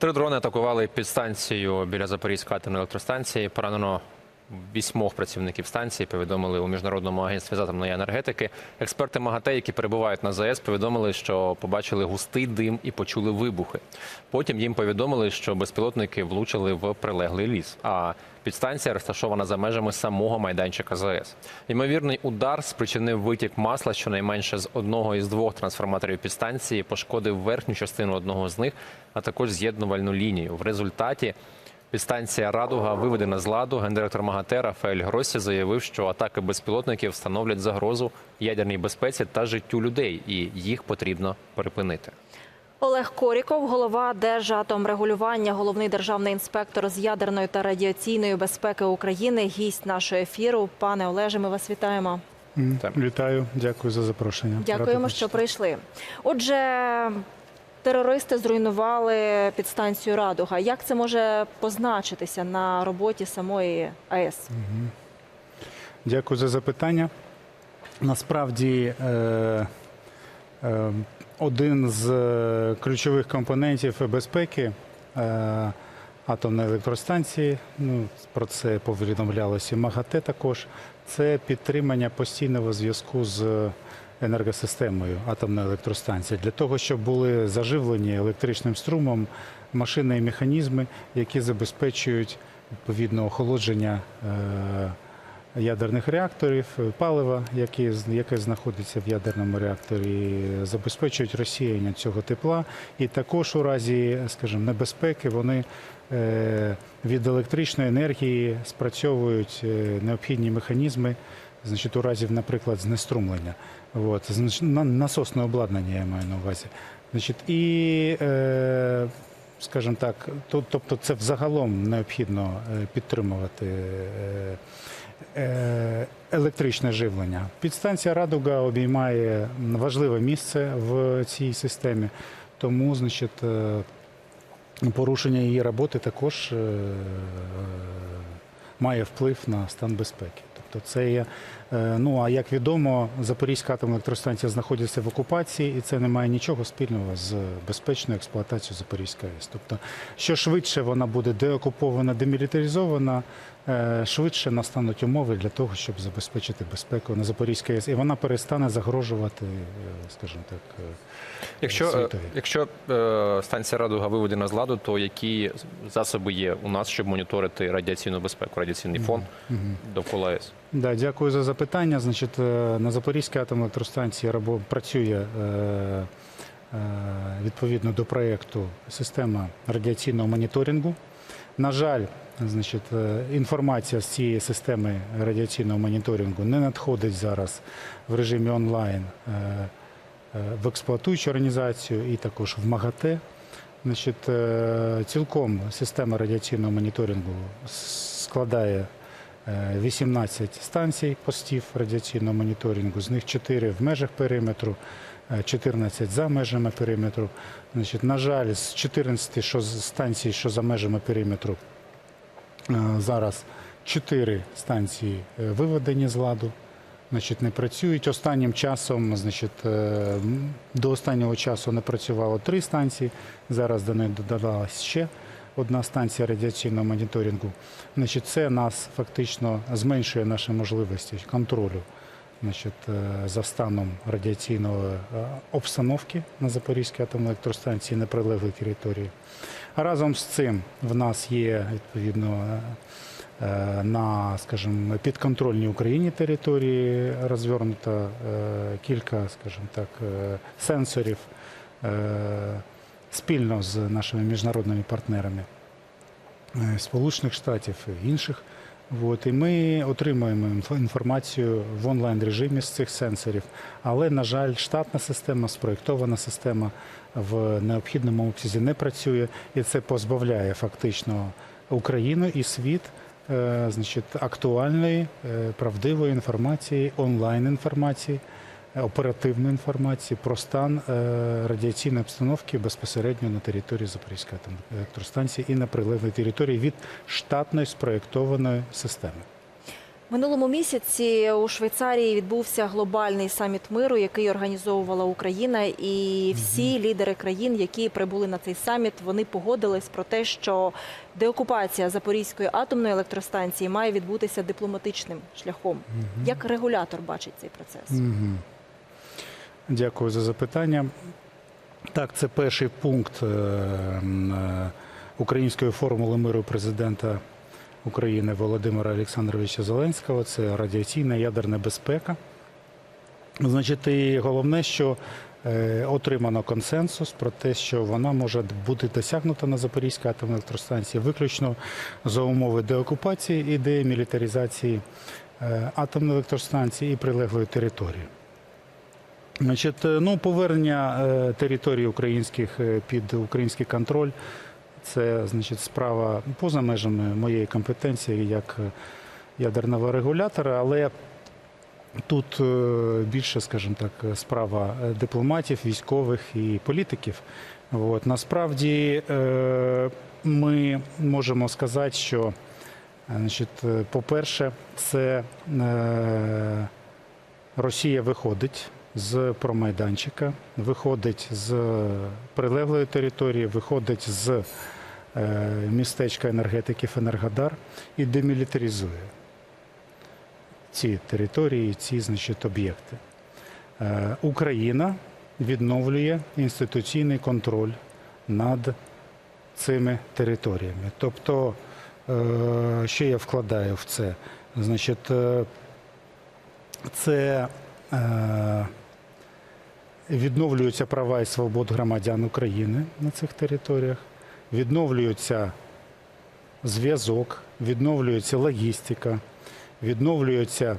Три дрони атакували підстанцію біля Запорізької атомної електростанції. Поранено вісьмох працівників станції. Повідомили у міжнародному агентстві з атомної енергетики. Експерти МАГАТЕ, які перебувають на ЗАЕС, повідомили, що побачили густий дим і почули вибухи. Потім їм повідомили, що безпілотники влучили в прилеглий ліс. А підстанція розташована за межами самого майданчика ЗАЕС. Ймовірний удар спричинив витік масла щонайменше з одного із двох трансформаторів підстанції, пошкодив верхню частину одного з них, а також з'єднувальну лінію. В результаті Підстанція Радуга виведена з ладу. Гендиректор МАГАТЕ Рафаель Гросі заявив, що атаки безпілотників становлять загрозу ядерній безпеці та життю людей, і їх потрібно припинити. Олег Коріков, голова Держатомрегулювання, головний державний інспектор з ядерної та радіаційної безпеки України, гість нашого ефіру. Пане Олеже, ми вас вітаємо. Вітаю, дякую за запрошення. Дякуємо, що прийшли. Отже, терористи зруйнували підстанцію Радуга. Як це може позначитися на роботі самої АЕС? Дякую за запитання. Насправді, е, е, один з е, ключових компонентів безпеки атомної електростанції, ну, про це повідомлялося і МАГАТЕ також, це підтримання постійного зв'язку з енергосистемою атомної електростанції для того, щоб були заживлені електричним струмом машини і механізми, які забезпечують відповідно охолодження. е, ядерних реакторів, палива, яке знаходиться в ядерному реакторі, забезпечують розсіяння цього тепла. І також у разі, скажімо, небезпеки вони е, від електричної енергії спрацьовують е, необхідні механізми, значить, у разі, наприклад, знеструмлення. От, насосне обладнання я маю на увазі. Значить, і е, скажімо так, то- тобто це взагалом необхідно е, підтримувати. е, е, Електричне живлення. Підстанція Радуга обіймає важливе місце в цій системі, тому, значить, е, порушення її роботи також має вплив на стан безпеки. Тобто це є, е, ну а як відомо, Запорізька атомна електростанція знаходиться в окупації, і це не має нічого спільного з безпечною експлуатацією Запорізької АЕС. Тобто, що швидше вона буде деокупована, демілітаризована, е, швидше настануть умови для того, щоб забезпечити безпеку на Запорізькій АЕС, і вона перестане загрожувати, е, скажімо так, Якщо, світові. якщо станція Радуга виведена з ладу, то які засоби є у нас, щоб моніторити радіаційну безпеку, радіаційний фон довкола АЕС? Да, дякую за запитання. Значить, е, на Запорізькій атомній електростанції працює е, е, відповідно до проєкту система радіаційного моніторингу. На жаль, значить, інформація з цієї системи радіаційного моніторингу не надходить зараз в режимі онлайн в експлуатуючу організацію і також в МАГАТЕ. Значить, цілком система радіаційного моніторингу складає 18 станцій постів радіаційного моніторингу, з них 4 в межах периметру, е, 14 за межами периметру. Значить, на жаль, з 14 що станцій, що за межами периметру, е, зараз 4 станції е, виведені з ладу. Значить, не працюють. Останнім часом, значить, е, до останнього часу не працювало три станції. Зараз до неї додалась ще одна станція радіаційного моніторингу. Значить, це нас фактично зменшує наші можливості контролю значить, е, за станом радіаційної е, обстановки на Запорізькій атомній електростанції на прилеглій території. Разом з цим в нас є відповідно. е, На, скажімо, підконтрольній Україні території розвернуто кілька, скажімо так, сенсорів спільно з нашими міжнародними партнерами е, Сполучених Штатів і інших. От, і ми отримуємо інф- інформацію в онлайн режимі з цих сенсорів. Але, на жаль, штатна система, спроєктована система в необхідному обсязі не працює, і це позбавляє фактично Україну і світ е, значить, актуальної, е, правдивої інформації, онлайн інформації, оперативної інформації про стан е, радіаційної обстановки безпосередньо на території Запорізької електростанції і на прилеглій території від штатної спроєктованої системи. Минулому місяці у Швейцарії відбувся глобальний саміт миру, який організовувала Україна, і всі лідери країн, які прибули на цей саміт, вони погодились про те, що деокупація Запорізької атомної електростанції має відбутися дипломатичним шляхом. Як регулятор бачить цей процес? Дякую за запитання. Так, це перший пункт е, е, української формули миру президента України Володимира Олександровича Зеленського. Це радіаційна ядерна безпека. Значить, і головне, що е, отримано консенсус про те, що вона може бути досягнута на Запорізькій атомній електростанції виключно за умови деокупації і демілітаризації атомної електростанції і прилеглої території. Значить, е, ну, повернення е, території українських е, під український контроль це значить, справа поза межами моєї компетенції як ядерного регулятора, але тут більше, скажімо так, справа дипломатів, військових і політиків. От, насправді ми можемо сказати, що по-перше, це Росія виходить з промайданчика, виходить з прилеглої території, виходить з е, містечка енергетиків Енергодар і демілітаризує ці території, ці значить, об'єкти. Е, Україна відновлює інституційний контроль над цими територіями. Тобто, е, що я вкладаю в це? Значить, це відновлюються права і свобод громадян України на цих територіях, відновлюється зв'язок, відновлюється логістика, відновлюються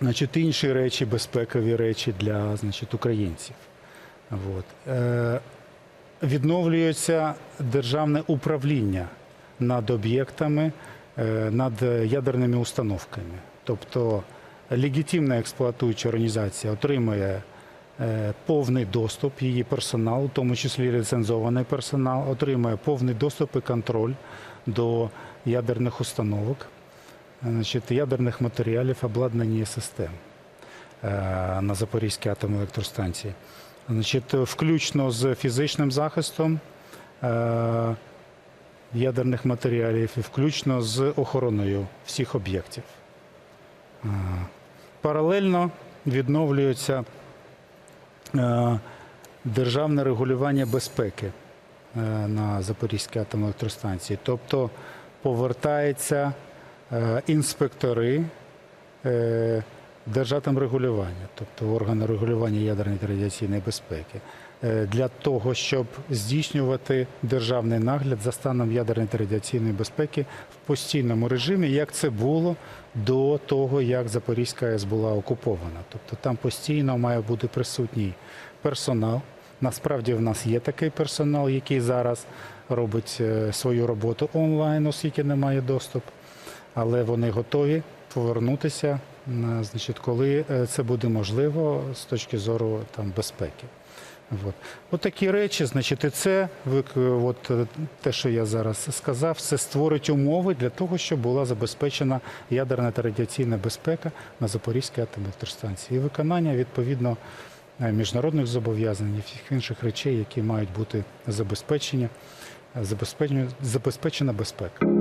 значить, інші речі, безпекові речі для значить, українців. От. Е, відновлюється державне управління над об'єктами, е, над ядерними установками. Тобто легітимна експлуатуюча організація отримує повний доступ, її персонал, у тому числі ліцензований персонал, отримує повний доступ і контроль до ядерних установок, значить, ядерних матеріалів, обладнання систем е, на Запорізькій атомній електростанції. Значить, включно з фізичним захистом е, ядерних матеріалів і включно з охороною всіх об'єктів. Е, Паралельно відновлюється е, державне регулювання безпеки е, на Запорізькій атомній електростанції. Тобто повертаються е, інспектори держатом регулювання, тобто органи регулювання ядерної та радіаційної безпеки, е, для того, щоб здійснювати державний нагляд за станом ядерної та радіаційної безпеки в постійному режимі, як це було до того, як Запорізька АЕС була окупована. Тобто там постійно має бути присутній персонал. Насправді в нас є такий персонал, який зараз робить е, свою роботу онлайн, оскільки немає доступу, але вони готові повернутися, м, значить, коли е, це буде можливо з точки зору там, безпеки. От. От такі речі, значить, і це от, е, те, що я зараз сказав, це створить умови для того, щоб була забезпечена ядерна та радіаційна безпека на Запорізькій атомній електростанції. І виконання відповідно е, міжнародних зобов'язань і всіх інших речей, які мають бути забезпечені, е, забезпечені, забезпечена безпека.